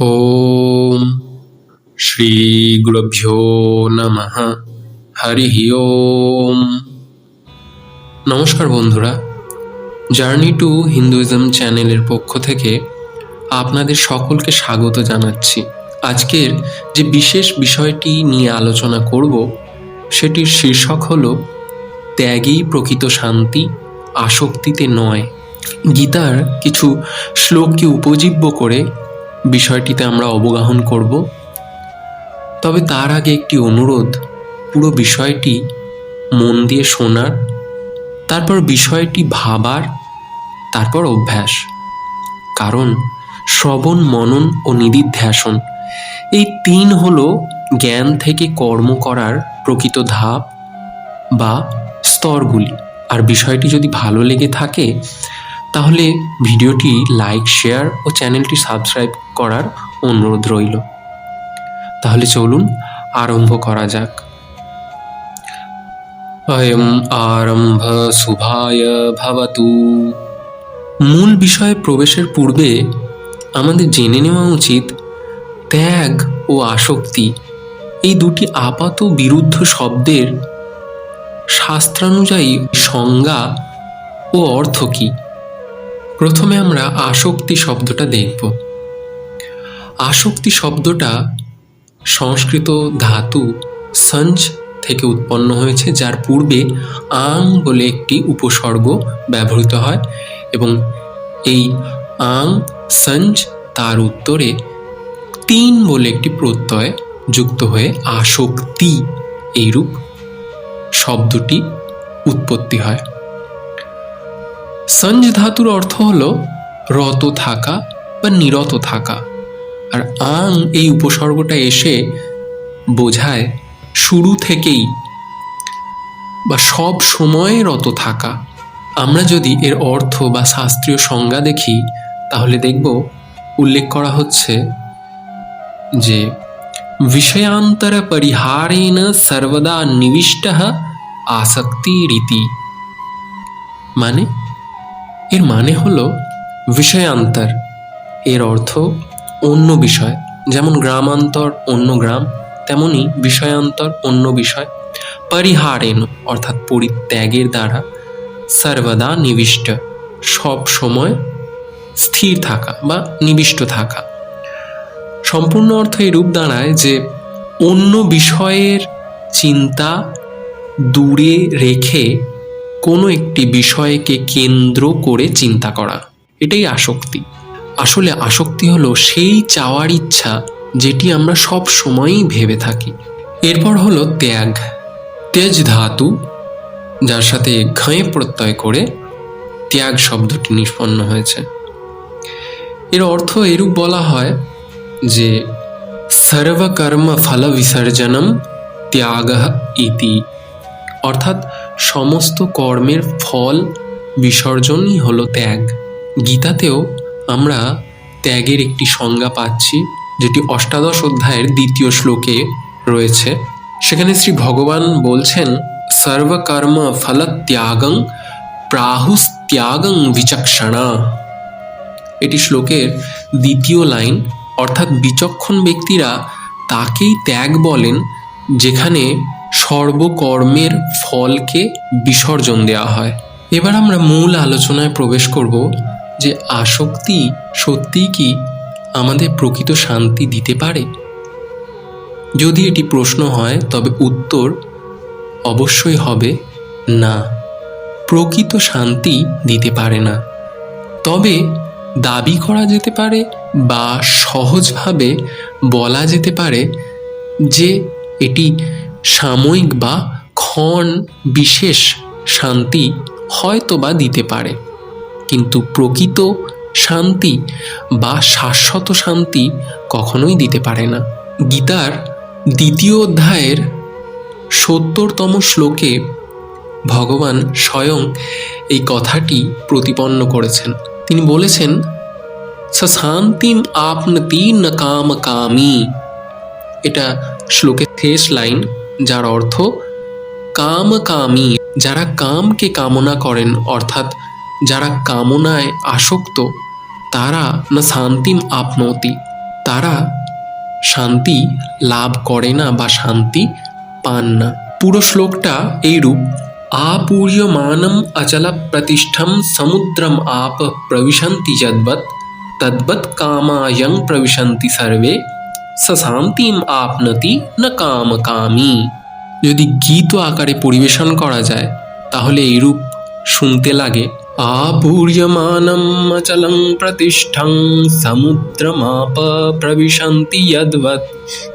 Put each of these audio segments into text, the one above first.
ॐ শ্রীগুরুভ্যো নমঃ হরি ওম নমস্কার বন্ধুরা। জার্নি টু হিন্দুইজম চ্যানেলের পক্ষ থেকে আপনাদের সকলকে স্বাগত জানাচ্ছি। আজকের যে বিশেষ বিষয়টি নিয়ে আলোচনা করব, সেটির শীর্ষক হল ত্যাগেই প্রকৃত শান্তি, আসক্তিতে নয়। গীতার কিছু শ্লোককে উপজীব্য করে বিষয়টিতে আমরা অবগাহন করব। তবে তার আগে একটি অনুরোধ, পুরো বিষয়টি মন দিয়ে শোনার, তারপর বিষয়টি ভাবার, তারপর অভ্যাস। কারণ শ্রবণ, মনন ও নিদিধ্যাসন, এই তিন হলো জ্ঞান থেকে কর্ম করার প্রকৃত ধাপ বা স্তরগুলি। আর বিষয়টি যদি ভালো লেগে থাকে তাহলে ভিডিওটি লাইক, শেয়ার ও চ্যানেলটি সাবস্ক্রাইব করার অনুরোধ রইল। তাহলে চলুন আরম্ভ করা যাক। অয়ম আরম্ভ শুভায় ভবতু। মূল বিষয়ে প্রবেশের পূর্বে আমাদের জেনে নেওয়া উচিত ত্যাগ ও আসক্তি, এই দুটি আপাত বিরুদ্ধ শব্দের শাস্ত্রানুযায়ী সংজ্ঞা ও অর্থ কী? প্রথমে আমরা আসক্তি শব্দটা দেখব। আসক্তি শব্দটা সংস্কৃত ধাতু সঞ্জ থেকে উৎপন্ন হয়েছে, যার পূর্বে আং বলে একটি উপসর্গ ব্যবহৃত হয় এবং এই আং সঞ্জ তার উত্তরে তিন বলে একটি প্রত্যয় যুক্ত হয়ে আসক্তি এইরূপ শব্দটি উৎপত্তি হয়। সঞ্জ ধাতুর অর্থ হল রত থাকা বা নিরত থাকা। আর আং এই উপসর্গটা এসে বোঝায় শুরু থেকেই বা সব সময় রত থাকা। আমরা যদি এর অর্থ বা শাস্ত্রীয় সংজ্ঞা দেখি, তাহলে দেখব উল্লেখ করা হচ্ছে যে বিষয়ান্তর পরিহারেণ সর্বদা নিবিষ্ট আসক্তি রীতি। মানে এর মানে হলো বিষয়ান্তর। এর অর্থ অন্য বিষয়, যেমন গ্রামান্তর অন্য গ্রাম, তেমনি বিষয়ান্তর অন্য বিষয়। পরিহারেণ, অর্থাৎ পরিত্যাগের দ্বারা সর্বদা নিবিষ্ট, সব সময় স্থির থাকা বা নিবিষ্ট থাকা। সম্পূর্ণ অর্থ এরূপ দাঁড়ায় যে অন্য বিষয়ের চিন্তা দূরে রেখে কোনো একটি বিষয়কে কেন্দ্র করে চিন্তা করা। এটাই আসক্তি। আসলে আসক্তি হলো সেই চাওয়ার ইচ্ছা যেটি আমরা সব সময়ই ভেবে থাকি। এরপর হলো ত্যাগ। তেজ ধাতু, যার সাথে ঘয়ে প্রত্যয় করে ত্যাগ শব্দটি নিষ্পন্ন হয়েছে। এর অর্থ এরূপ বলা হয় যে সর্বকর্ম ফল বিসর্জনম ত্যাগ ইতি। অর্থাৎ সমস্ত কর্মের ফল বিসর্জনই হলো ত্যাগ। গীতাতেও আমরা ত্যাগের একটি সংজ্ঞা পাচ্ছি, যেটি অষ্টাদশ অধ্যায়ের দ্বিতীয় শ্লোকে রয়েছে। সেখানে শ্রী ভগবান বলছেন, সর্বকর্ম ফল ত্যাগং প্রাহুস ত্যাগং বিচক্ষণা। এটি শ্লোকের দ্বিতীয় লাইন, অর্থাৎ বিচক্ষণ ব্যক্তিরা তাকেই ত্যাগ বলেন, যেখানে সর্বকর্মের ফলকে বিসর্জন দেওয়া হয়। এবার আমরা মূল আলোচনায় প্রবেশ করব যে আসক্তি সত্যিই কি আমাদের প্রকৃত শান্তি দিতে পারে? যদি এটি প্রশ্ন হয়, তবে উত্তর অবশ্যই হবে না। প্রকৃত শান্তি দিতে পারে না। তবে দাবি করা যেতে পারে বা সহজভাবে বলা যেতে পারে যে এটি সাময়িক বা ক্ষণ বিশেষ শান্তি হয়তো বা দিতে পারে। কিন্তু প্রকৃত শান্তি বা শাশ্বত শান্তি কখনোই দিতে পারে না। গীতার দ্বিতীয় অধ্যায়ের সত্তরতম শ্লোকে ভগবান স্বয়ং এই কথাটি প্রতিপন্ন করেছেন। তিনি বলেছেন শান্তিম আপনতি ন কাম কামি। এটা শ্লোকের শেষ লাইন। যার অর্থ কাম কামি যারা কামকে কামনা করেন, অর্থাৎ যারা কামনায় আসক্ত, তারা না শান্তিম আপনতি। তারা শান্তি লাভ করে না বা শান্তি পান না। পুরো শ্লোকটা এইরূপ। আপূর্যমানম অচল প্রতিষ্ঠম সমুদ্রম আপ প্রবিশন্তি যদ্বৎ, তদ্বৎ কামায়ং প্রবিশন্তি সর্বে। সশান্তিম আপনতি ন কামকামী যদি গীত আকারে পরিবেশন করা যায়, তাহলে এইরূপ শুনতে লাগে। আপূর্যমানম অচলং প্রতিষ্ঠং সমুদ্রমাপ প্রবিশন্তি যদ্বৎ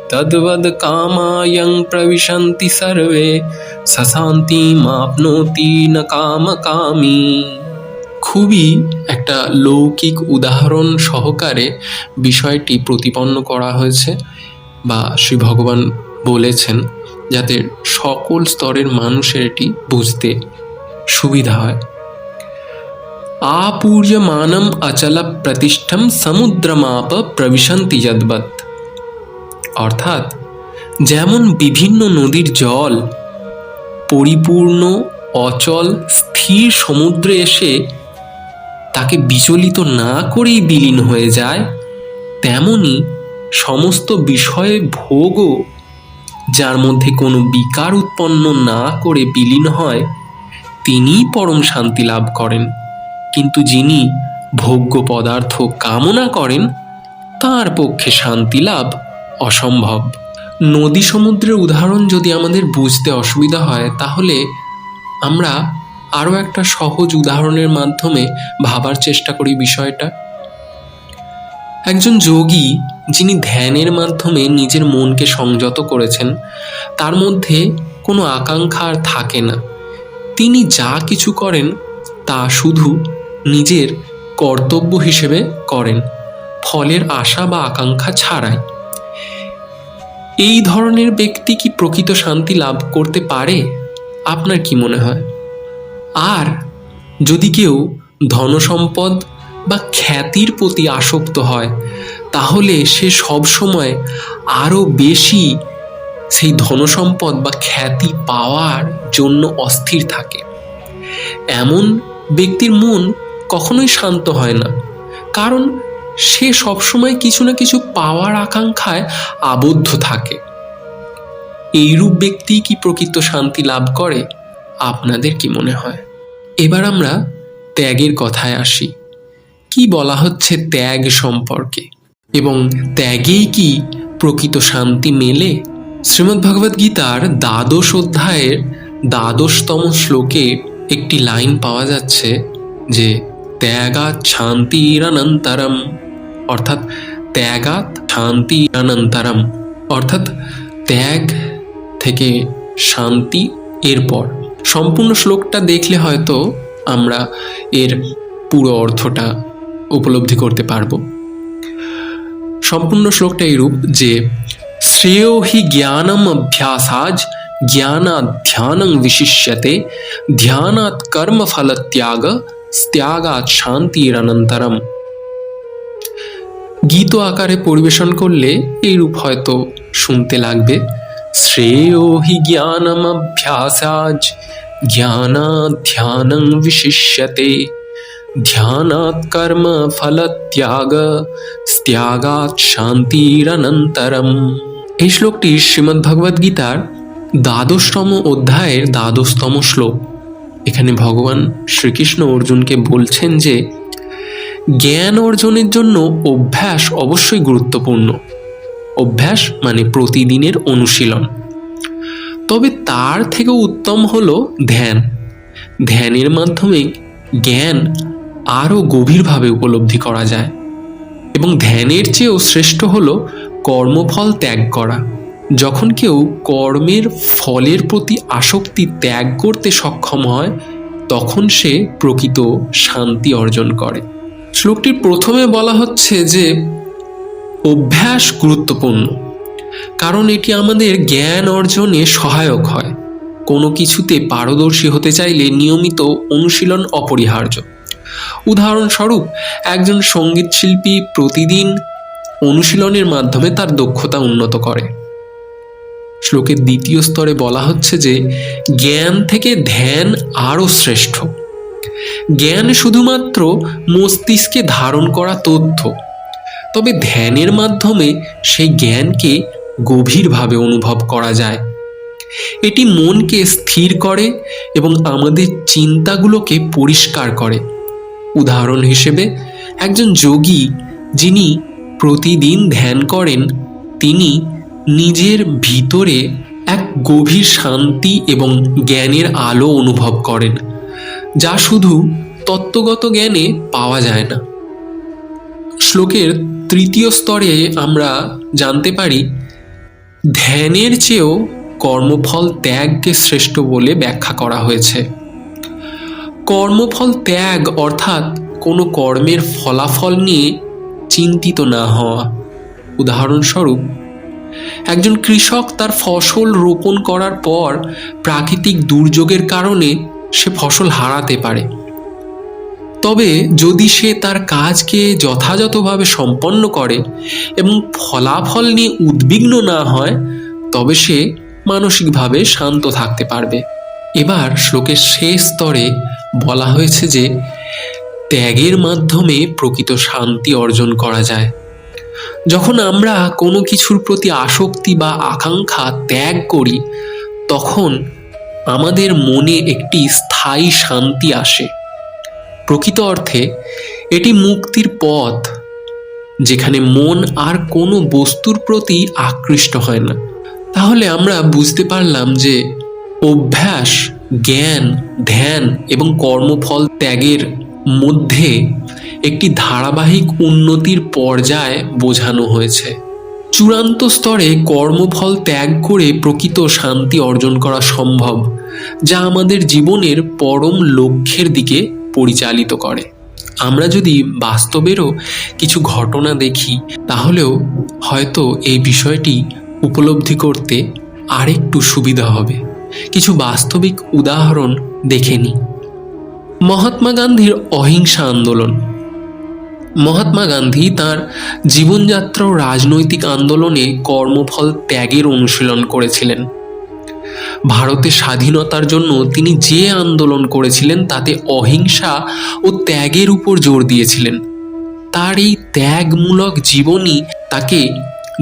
তদ্বদ কামায়ং প্রবিশন্তি সর্বে। সশান্তিমাপ্নোতি ন কামকামী খুবই একটা লৌকিক উদাহরণ সহকারে বিষয়টি প্রতিপন্ন করা হয়েছে বা শ্রী ভগবান বলেছেন যাতে সকল স্তরের মানুষের এটি বুঝতে সুবিধা হয়। আপূর্যমানম অচল প্রতিষ্ঠম সমুদ্রমাপ প্রবিশন্তি যদ্বৎ। অর্থাৎ যেমন বিভিন্ন নদীর জল পরিপূর্ণ, অচল, স্থির সমুদ্রে এসে তাকে বিচলিত না করেই বিলীন হয়ে যায়, তেমনি সমস্ত বিষয়ে ভোগও, যার মধ্যে কোনো বিকার উৎপন্ন না করে বিলীন হয়, তিনিই পরম শান্তি লাভ করেন। কিন্তু যিনি ভোগ্য পদার্থ কামনা করেন, তার পক্ষে শান্তি লাভ অসম্ভব। নদী সমুদ্রের উদাহরণ যদি আমাদের বুঝতে অসুবিধা হয়, তাহলে আমরা আরও একটা সহজ উদাহরণের মাধ্যমে ভাবার চেষ্টা করি বিষয়টা। একজন যোগী যিনি ধ্যানের মাধ্যমে নিজের মনকে সংযত করেছেন, তার মধ্যে কোনো আকাঙ্ক্ষা আর থাকে না। তিনি যা কিছু করেন, তা শুধু নিজের কর্তব্য হিসেবে করেন, ফলের আশা বা আকাঙ্ক্ষা ছাড়াই। এই ধরনের ব্যক্তি কি প্রকৃত শান্তি লাভ করতে পারে? আপনার কি মনে হয়? আর যদি কেউ ধনসম্পদ বা খ্যাতির প্রতি আসক্ত হয়, তাহলে সে সবসময় আরও বেশি সেই ধনসম্পদ বা খ্যাতি পাওয়ার জন্য অস্থির থাকে। এমন ব্যক্তির মন কখনোই শান্ত হয় না, কারণ সে সবসময় কিছু না কিছু পাওয়ার আকাঙ্ক্ষায় আবদ্ধ থাকে। এইরূপ ব্যক্তি কি প্রকৃত শান্তি লাভ করে? আপনাদের কি মনে হয়? এবার আমরা ত্যাগের কথায় আসি। কি বলা হচ্ছে ত্যাগ সম্পর্কে? এবং ত্যাগেই কি প্রকৃত শান্তি মেলে? শ্রীমদ্ ভগবদ গীতার দ্বাদশ অধ্যায়ের দ্বাদশতম শ্লোকে একটি লাইন পাওয়া যাচ্ছে যে, ত্যাগাৎ শান্তিরনন্তরম। অর্থাৎ, ত্যাগাৎ শান্তিরনন্তরম। অর্থাৎ, ত্যাগ থেকে শান্তি এরপর। সম্পূর্ণ শ্লোকটা দেখলে হয়তো আমরা এর পুরো অর্থটা উপলব্ধি করতে পারব। সম্পূর্ণ শ্লোকটা এইরূপ যে, শ্রেয় হি জ্ঞানম অভ্যাসাজ জ্ঞানাৎ ধ্যানং বিশিষ্যতে, ধ্যানাৎ কর্মফল ত্যাগ ত্যাগাৎ শান্তির অনন্তরম গীত আকারে পরিবেশন করলে এইরূপ হয়তো শুনতে লাগবে। শ্রেয় হি জ্ঞানম অভ্যাসাজ জ্ঞানাৎ ধ্যানং বিশিষ্যতে ধ্যানাৎ কর্ম ফল ত্যাগ ত্যাগাৎ শান্তিরনন্তরম এই শ্লোকটি শ্রীমদ্ ভগবদ গীতার দ্বাদশতম অধ্যায়ের দ্বাদশতম শ্লোক। এখানে ভগবান শ্রীকৃষ্ণ অর্জুনকে বলছেন যে, জ্ঞান অর্জনের জন্য অভ্যাস অবশ্যই গুরুত্বপূর্ণ। অভ্যাস মানে প্রতিদিনের অনুশীলন। তবে তার থেকেও উত্তম হলো ধ্যান। ধ্যানের মাধ্যমে জ্ঞান আরও গভীরভাবে উপলব্ধি করা যায় এবং ধ্যানের চেয়েও শ্রেষ্ঠ হলো কর্মফল ত্যাগ করা। যখন কেউ কর্মের ফলের প্রতি আসক্তি ত্যাগ করতে সক্ষম হয়, তখন সে প্রকৃত শান্তি অর্জন করে। শ্লোকটির প্রথমে বলা হচ্ছে যে অভ্যাস গুরুত্বপূর্ণ, কারণ এটি আমাদের জ্ঞান অর্জনে সহায়ক হয়। কোনো কিছুতে পারদর্শী হতে চাইলে নিয়মিত অনুশীলন অপরিহার্য। উদাহরণস্বরূপ, একজন সংগীত শিল্পী প্রতিদিন অনুশীলনের মাধ্যমে তার দক্ষতা উন্নত করে। শ্লোকের দ্বিতীয় স্তরে বলা হচ্ছে যে, জ্ঞান থেকে ধ্যান আরও শ্রেষ্ঠ। জ্ঞান শুধুমাত্র মস্তিষ্কে ধারণ করা তথ্য তবে ধ্যানের মাধ্যমে সেই জ্ঞানকে গভীরভাবে অনুভব করা যায়। এটি মনকে স্থির করে এবং আমাদের চিন্তাগুলোকে পরিষ্কার করে। উদাহরণ হিসেবে, একজন যোগী যিনি প্রতিদিন ধ্যান করেন, তিনি নিজের ভিতরে এক গভীর শান্তি এবং জ্ঞানের আলো অনুভব করেন, যা শুধু তত্ত্বগত জ্ঞানে পাওয়া যায় না। শ্লোকের তৃতীয় স্তরে আমরা জানতে পারি, ধ্যানের চেয়েও কর্মফল ত্যাগকে শ্রেষ্ঠ বলে ব্যাখ্যা করা হয়েছে। কর্মফল ত্যাগ অর্থাৎ কোনো কর্মের ফলাফল নিয়ে চিন্তিত না হওয়া। উদাহরণস্বরূপ, একজন কৃষক তার ফসল রোপণ করার পর প্রাকৃতিক দুর্যোগের কারণে সে ফসল হারাতে পারে। তবে যদি সে তার কাজকে যথাযথভাবে সম্পন্ন করে এবং ফলাফল নিয়ে উদ্বিগ্ন না হয়, তবে সে মানসিকভাবে শান্ত থাকতে পারবে। এবার শ্লোকের শেষ স্তরে বলা হয়েছে যে, ত্যাগের মাধ্যমে প্রকৃত শান্তি অর্জন করা যায়। যখন আমরা কোনো কিছুর প্রতি আসক্তি বা আকাঙ্ক্ষা ত্যাগ করি, তখন আমাদের মনে একটি স্থায়ী শান্তি আসে। প্রকৃত অর্থে এটি মুক্তির পথ, যেখানে মন আর কোনো বস্তুর প্রতি আকৃষ্ট হয় না। তাহলে আমরা বুঝতে পারলাম যে অভ্যাস, জ্ঞান, ধ্যান এবং কর্মফল ত্যাগের মধ্যে একটি ধারাবাহিক উন্নতির পর্যায় বোঝানো হয়েছে। চূড়ান্ত স্তরে কর্মফল ত্যাগ করে প্রকৃত শান্তি অর্জন করা সম্ভব, যা আমাদের জীবনের পরম লক্ষ্যের দিকে পরিচালিত করে। আমরা যদি বাস্তবেরও কিছু ঘটনা দেখি, তাহলেও হয়তো এই বিষয়টি উপলব্ধি করতে আরেকটু সুবিধা হবে। কিছু বাস্তবিক উদাহরণ দেখে নিই। মহাত্মা গান্ধীর অহিংসা আন্দোলন। মহাত্মা গান্ধী তার জীবনযাত্রা ও রাজনৈতিক আন্দোলনে কর্মফল ত্যাগের অনুশীলন করেছিলেন। ভারতের স্বাধীনতার জন্য তিনি যে আন্দোলন করেছিলেন তাতে অহিংসা ও ত্যাগের উপর জোর দিয়েছিলেন। তার এই ত্যাগমূলক জীবনই তাকে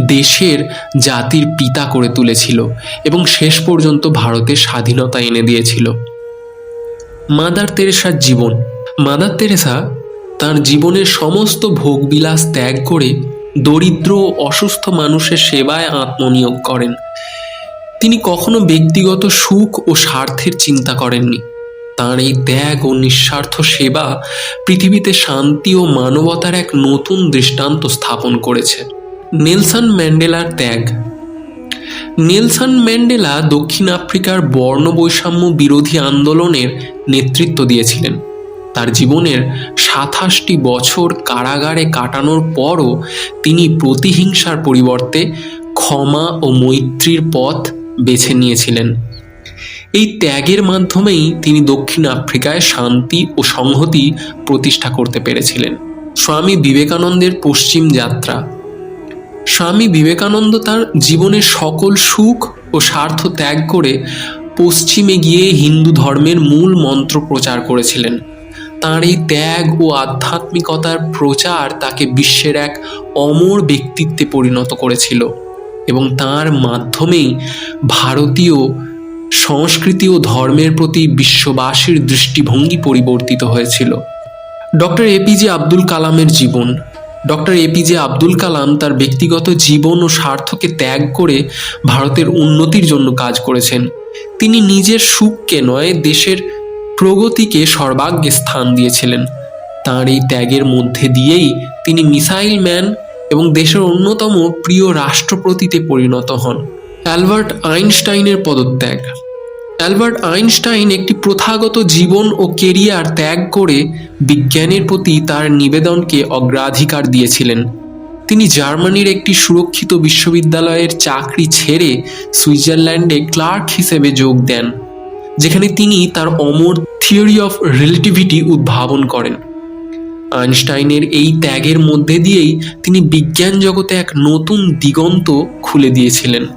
দেশের জাতির পিতা করে তুলেছিল এবং শেষ পর্যন্ত ভারতের স্বাধীনতা এনে দিয়েছিল। মাদার তেরেসার জীবন। মাদার তেরেসা তার জীবনের সমস্ত ভোগবিলাস ত্যাগ করে দরিদ্র ও অসুস্থ মানুষের সেবায় আত্মনিয়োগ করেন। তিনি কখনো ব্যক্তিগত সুখ ও স্বার্থের চিন্তা করেননি। তাঁর এই ত্যাগ ও নিঃস্বার্থ সেবা পৃথিবীতে শান্তি ও মানবতার এক নতুন দৃষ্টান্ত স্থাপন করেছে। নেলসন ম্যান্ডেলার ত্যাগ। নেলসন ম্যান্ডেলা দক্ষিণ আফ্রিকার বর্ণ বৈষম্য বিরোধী আন্দোলনের নেতৃত্ব দিয়েছিলেন। তার জীবনের সাতাশটি বছর কারাগারে কাটানোর পরও তিনি প্রতিহিংসার পরিবর্তে ক্ষমা ও মৈত্রীর পথ বেছে নিয়েছিলেন। এই ত্যাগের মাধ্যমেই তিনি দক্ষিণ আফ্রিকায় শান্তি ও সংহতি প্রতিষ্ঠা করতে পেরেছিলেন। স্বামী বিবেকানন্দের পশ্চিম যাত্রা। স্বামী বিবেকানন্দ তার জীবনের সকল সুখ ও স্বার্থ ত্যাগ করে পশ্চিমে গিয়ে হিন্দু ধর্মের মূল মন্ত্র প্রচার করেছিলেন। তাঁর এই ত্যাগ ও আধ্যাত্মিকতার প্রচার তাকে বিশ্বের এক অমর ব্যক্তিত্বে পরিণত করেছিল। এবং তার মাধ্যমেই ভারতীয় সংস্কৃতি ও ধর্মের প্রতি বিশ্ববাসীর দৃষ্টিভঙ্গি পরিবর্তিত হয়েছিল। ডক্টর এপিজে আব্দুল কালামের জীবন। ডক্টর এপিজে আব্দুল কালাম তার ব্যক্তিগত জীবন ও স্বার্থকে ত্যাগ করে ভারতের উন্নতির জন্য কাজ করেছেন। তিনি নিজের সুখকে নয়, দেশের প্রগতিকে সর্বাগ্রে স্থান দিয়েছিলেন। তাঁর এই ত্যাগের মধ্যে দিয়েই তিনি মিসাইল ম্যান এবং দেশের অন্যতম প্রিয় রাষ্ট্রপতিতে পরিণত হন। অ্যালবার্ট আইনস্টাইনের পদত্যাগ। অ্যালবার্ট আইনস্টাইন একটি প্রথাগত জীবন ও কেরিয়ার ত্যাগ করে বিজ্ঞানের প্রতি তার নিবেদনকে অগ্রাধিকার দিয়েছিলেন। তিনি জার্মানির একটি সুরক্ষিত বিশ্ববিদ্যালয়ের চাকরি ছেড়ে সুইজারল্যান্ডে ক্লার্ক হিসেবে যোগ দেন, যেখানে তিনি তার অমর থিওরি অফ রিলেটিভিটি উদ্ভাবন করেন। আইনস্টাইনের এই ত্যাগের মধ্যে দিয়েই তিনি বিজ্ঞান জগতে এক নতুন দিগন্ত খুলে দিয়েছিলেন।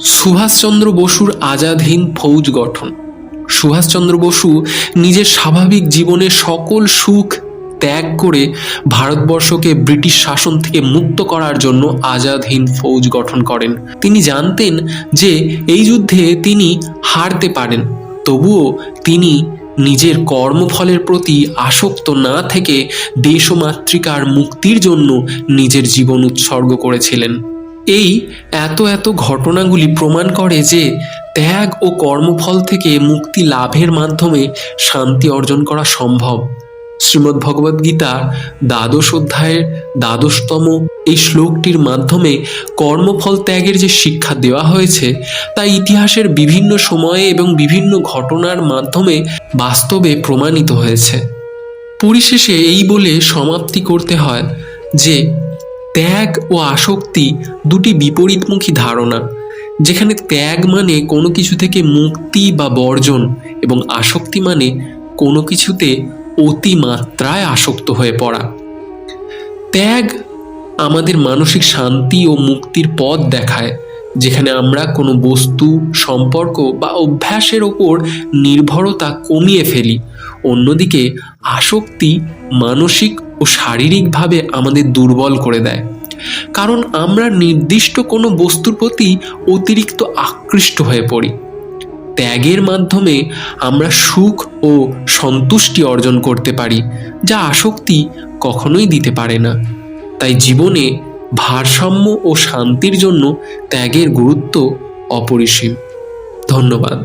সুভাষচন্দ্র বসুর আজাদ হিন্দ ফৌজ গঠন। সুভাষচন্দ্র বসু নিজের স্বাভাবিক জীবনে সকল সুখ ত্যাগ করে ভারতবর্ষকে ব্রিটিশ শাসন থেকে মুক্ত করার জন্য আজাদ হিন্দ ফৌজ গঠন করেন। তিনি জানতেন যে এই যুদ্ধে তিনি হারতে পারেন, তবুও তিনি নিজের কর্মফলের প্রতি আসক্ত না থেকে দেশ ও মাতৃকার মুক্তির জন্য নিজের জীবন উৎসর্গ করেছিলেন। এই এত এত ঘটনাগুলি প্রমাণ করে যে ত্যাগ ও কর্মফল থেকে মুক্তি লাভের মাধ্যমে শান্তি অর্জন করা সম্ভব। শ্রীমদ্ ভগবদ গীতা দ্বাদশ অধ্যায়ের দ্বাদশতম এই শ্লোকটির মাধ্যমে কর্মফল ত্যাগের যে শিক্ষা দেওয়া হয়েছে, তা ইতিহাসের বিভিন্ন সময়ে এবং বিভিন্ন ঘটনার মাধ্যমে বাস্তবে প্রমাণিত হয়েছে। পরিশেষে এই বলে সমাপ্তি করতে হয় যে, ত্যাগ ও আসক্তি দুটি বিপরীতমুখী ধারণা, যেখানে ত্যাগ মানে কোনো কিছু থেকে মুক্তি বা বর্জন এবং আসক্তি মানে কোনো কিছুতে অতিমাত্রায় আসক্ত হয়ে পড়া। ত্যাগ আমাদের মানসিক শান্তি ও মুক্তির পথ দেখায়, যেখানে আমরা কোনো বস্তু, সম্পর্ক বা অভ্যাসের ওপর নির্ভরতা কমিয়ে ফেলি। অন্যদিকে, আসক্তি মানসিক ও শারীরিকভাবে আমাদের দুর্বল করে দেয়। কারণ আমরা নির্দিষ্ট কোনো বস্তুর প্রতি অতিরিক্ত আকৃষ্ট হয়ে পড়ি। ত্যাগের মাধ্যমে আমরা সুখ ও সন্তুষ্টি অর্জন করতে পারি, যা আসক্তি কখনোই দিতে পারে না। তাই জীবনে ভারসাম্য ও শান্তির জন্য ত্যাগের গুরুত্ব অপরিসীম। ধন্যবাদ।